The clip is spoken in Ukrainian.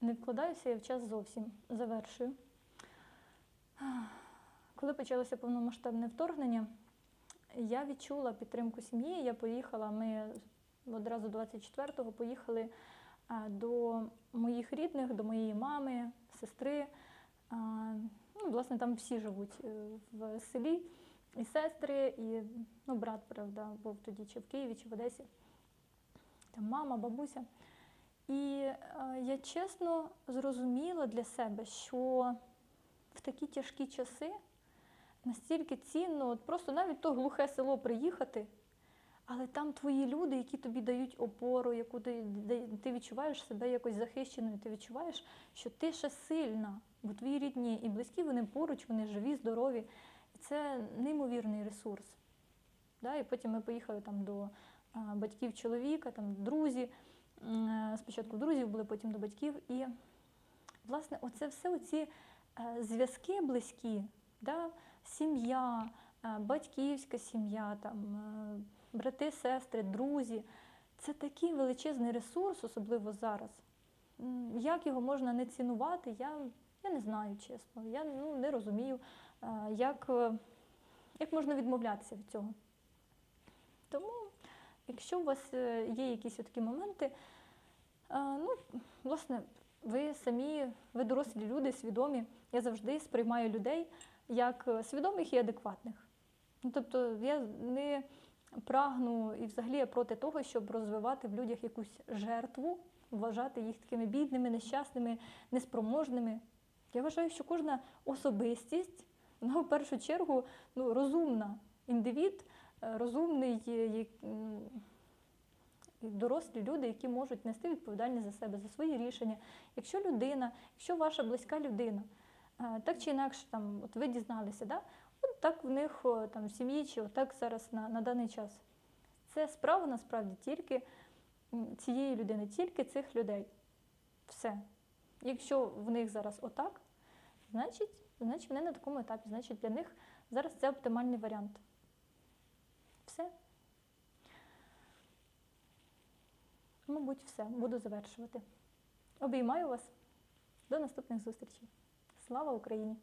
Не вкладаюся я в час зовсім. Завершую. Коли почалося повномасштабне вторгнення, я відчула підтримку сім'ї. Я поїхала, ми одразу 24-го поїхали до моїх рідних, до моєї мами, сестри. Ну, власне, там всі живуть е, в селі, і сестри, і ну, брат, правда, був тоді чи в Києві, чи в Одесі. Там мама, бабуся. І е, я чесно зрозуміла для себе, що в такі тяжкі часи настільки цінно, от просто навіть то глухе село приїхати, але там твої люди, які тобі дають опору, яку ти, ти відчуваєш себе якось захищеною, ти відчуваєш, що ти ще сильна, бо твої рідні і близькі, вони поруч, вони живі, здорові. І це неймовірний ресурс. Да? І потім ми поїхали там до батьків чоловіка, там друзі. Спочатку друзів були, потім до батьків. І, власне, оце все оці е, зв'язки близькі, да? сім'я, е, батьківська сім'я, там, е, брати, сестри, друзі. Це такий величезний ресурс, особливо зараз. Як його можна не цінувати, я, я не знаю, чесно. Я ну, не розумію, як, як можна відмовлятися від цього. Тому, якщо у вас є якісь такі моменти, ну, власне, ви самі, ви дорослі люди, свідомі. Я завжди сприймаю людей як е, свідомих і адекватних. Ну, тобто я не прагну і взагалі я проти того, щоб розвивати в людях якусь жертву, вважати їх такими бідними, нещасними, неспроможними. Я вважаю, що кожна особистість, вона в першу чергу ну, розумна індивід, е, розумний дорослі люди, які можуть нести відповідальність за себе, за свої рішення. Якщо людина, якщо ваша близька людина, е, так чи інакше, там, от ви дізналися, да? от так в них там, в сім'ї, чи отак зараз на, на даний час. Це справа насправді тільки цієї людини, тільки цих людей. Все. Якщо в них зараз отак, значить, значить вони на такому етапі, значить для них зараз це оптимальний варіант. Все. Мабуть, все. Буду завершувати. Обіймаю вас. До наступних зустрічей. Слава Україні!